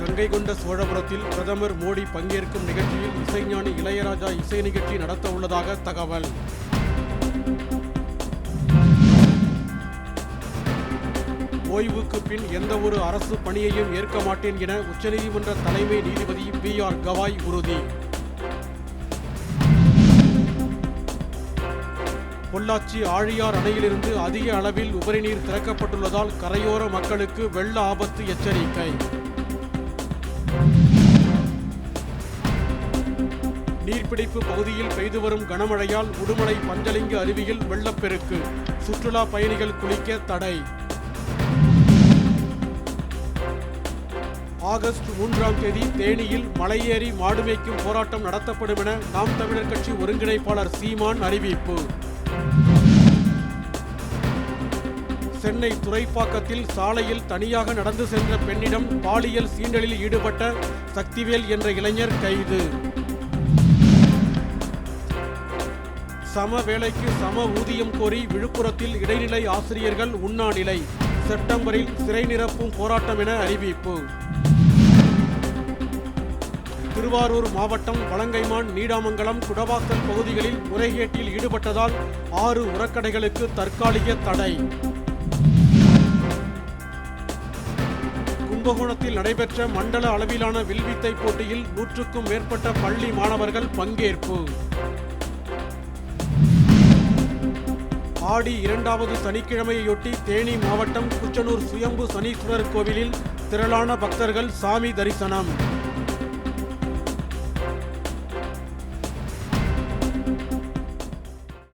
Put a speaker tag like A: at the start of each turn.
A: கங்கை கொண்ட சோழபுரத்தில் பிரதமர் மோடி பங்கேற்கும் நிகழ்ச்சியில் இசைஞானி இளையராஜா இசை நிகழ்ச்சி நடத்த உள்ளதாக தகவல். ஓய்வுக்கு பின் எந்த ஒரு அரசு பணியையும் ஏற்க மாட்டேன் என உச்சநீதிமன்ற தலைமை நீதிபதி பி ஆர் கவாய் உறுதி. பொள்ளாச்சி ஆழியார் அணையிலிருந்து அதிக அளவில் உபரிநீர் திறக்கப்பட்டுள்ளதால் கரையோர மக்களுக்கு வெள்ள ஆபத்து எச்சரிக்கை. நீர்பிடிப்பு பகுதியில் பெய்து வரும் கனமழையால் உடுமலை பஞ்சலிங்க அருவியில் வெள்ளப்பெருக்கு. சுற்றுலா பயணிகள் குளிக்க தடை. ஆகஸ்ட் மூன்றாம் தேதி தேனியில் மலையேறி மாடு மேய்க்கும் போராட்டம் நடத்தப்படும் என நாம் தமிழர் கட்சி ஒருங்கிணைப்பாளர் சீமான் அறிவிப்பு. சென்னை துறைப்பாக்கத்தில் சாலையில் தனியாக நடந்து சென்ற பெண்ணிடம் பாலியல் சீண்டலில் ஈடுபட்ட சக்திவேல் என்ற இளைஞர் கைது. சம வேலைக்கு சம ஊதியம் கோரி விழுப்புரத்தில் இடைநிலை ஆசிரியர்கள் உண்ணாநிலை. செப்டம்பரில் சிறை நிரப்பும் போராட்டம் என அறிவிப்பு. திருவாரூர் மாவட்டம் வலங்கைமான் நீடாமங்கலம் குடவாசல் பகுதிகளில் முறைகேட்டில் ஈடுபட்டதால் ஆறு உரக்கடைகளுக்கு தற்காலிக தடை. கும்பகோணத்தில் நடைபெற்ற மண்டல அளவிலான வில்வித்தை போட்டியில் நூற்றுக்கும் மேற்பட்ட பள்ளி மாணவர்கள் பங்கேற்பு. ஆடி இரண்டாவது சனிக்கிழமையொட்டி தேனி மாவட்டம் குச்சனூர் சுயம்பு சனீஸ்வரர் கோவிலில் திரளான பக்தர்கள் சாமி தரிசனம்.